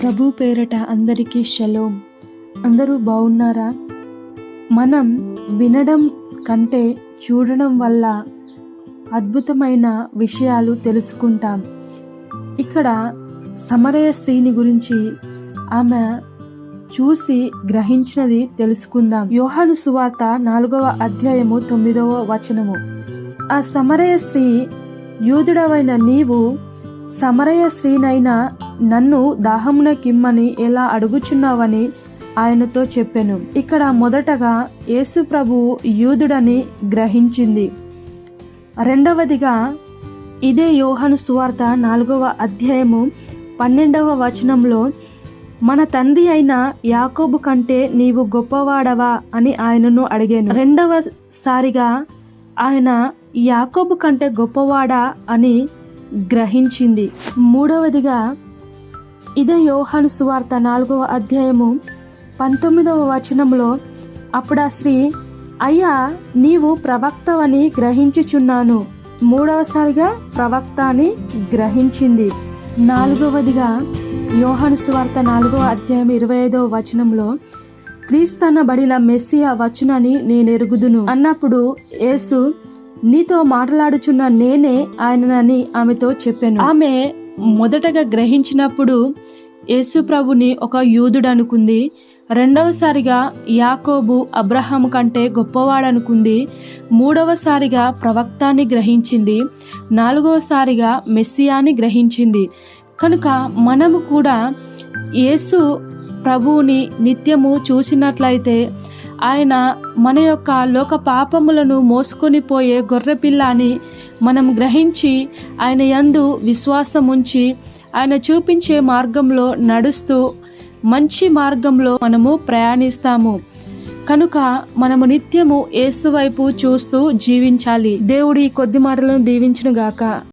ప్రభు పేరట అందరికీ షలోం. అందరూ బాగున్నారా? మనం వినడం కంటే చూడడం వల్ల అద్భుతమైన విషయాలు తెలుసుకుంటాం. ఇక్కడ సమరయ స్త్రీని గురించి ఆమె చూసి గ్రహించినది తెలుసుకుందాం. యోహాను సువార్త నాలుగవ అధ్యాయము తొమ్మిదవ వచనము. ఆ సమరయ స్త్రీ యూదుడవైన నీవు సమరయ స్త్రీనైనా నన్ను దాహమున కిమ్మని ఎలా అడుగుచున్నావని ఆయనతో చెప్పాను. ఇక్కడ మొదటగా యేసు ప్రభు యూదుడని గ్రహించింది. రెండవదిగా ఇదే యోహను సువార్త నాలుగవ అధ్యాయము పన్నెండవ వచనంలో మన తండ్రి అయిన యాకోబు కంటే నీవు గొప్పవాడవా? అని ఆయనను అడిగాను. రెండవసారిగా ఆయన యాకోబు కంటే గొప్పవాడా? అని గ్రహించింది. మూడవదిగా ఇదే యోహాను సువార్త నాలుగవ అధ్యాయము పంతొమ్మిదవ వచనంలో అప్పుడు ఆ స్త్రీ అయ్యా నీవు ప్రవక్తవని గ్రహించుచున్నాను. మూడవసారిగా ప్రవక్త అని గ్రహించింది. నాలుగవదిగా యోహాను సువార్త నాలుగవ అధ్యాయం ఇరవై ఐదవ వచనంలో క్రీస్తనబడిన మెస్సియా వచ్చునని నేను ఎరుగుదును అన్నప్పుడు యేసు నీతో మాట్లాడుచున్న నేనే ఆయననని ఆమెతో చెప్పాను. ఆమె మొదటగా గ్రహించినప్పుడు యేసు ప్రభుని ఒక యూదుడు అనుకుంది. రెండవసారిగా యాకోబు అబ్రహాం కంటే గొప్పవాడనుకుంది మూడవసారిగా ప్రవక్తాన్ని గ్రహించింది. నాలుగవసారిగా మెస్సియాని గ్రహించింది. కనుక మనము కూడా యేసు ప్రభువుని నిత్యము చూసినట్లయితే ఆయన మన యొక్క లోక పాపములను మోసుకొని పోయే గొర్రెపిల్ల అని మనం గ్రహించి ఆయన యందు విశ్వాసం ఉంచి ఆయన చూపించే మార్గంలో నడుస్తూ మంచి మార్గంలో మనము ప్రయాణిస్తాము. కనుక మనము నిత్యము ఏసువైపు వైపు చూస్తూ జీవించాలి. దేవుడి కొద్ది మాటలను దీవించును గాక